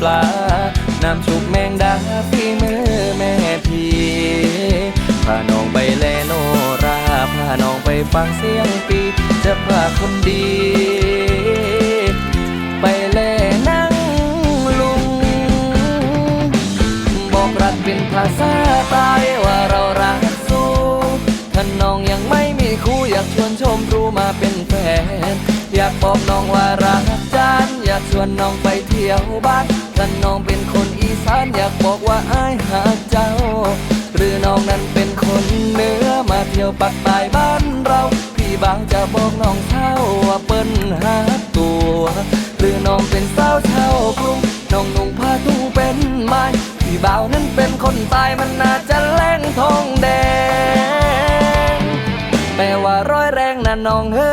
ปลา น้ำชุบแมงดาฝีมือแม่พีพาน้องไปแลโนราพาน้องไปฟังเสียงปี จะพาคนดี ไปแลนั่งลุง บอกรักเป็นภาษาใต้ว่าเรารักสู้ถ้าน้องยังไม่มีคู่อยากชวนชมรู้มาเป็นแฟน อยากบอกน้องว่ารักจานอยากชวนน้องไปเที่ยวบ้านถ้าน้องเป็นคนอีสานอยากบอกว่าอายหาเจ้า หรือน้องนั้นเป็นคนเหนือมาเที่ยวปักใต้บ้านเรา พี่บางจะบอกน้องเท่าว่าเปิ้นหาตัว หรือน้องเป็นสาวชาวกรุงน้องนุ่งผ้าทุ่งเป็นไม้พี่บ่าวนั้นเป็นคนตายมันน่าจะแรงทองแดงแปลว่าร้อยแรงนะน้องเฮ้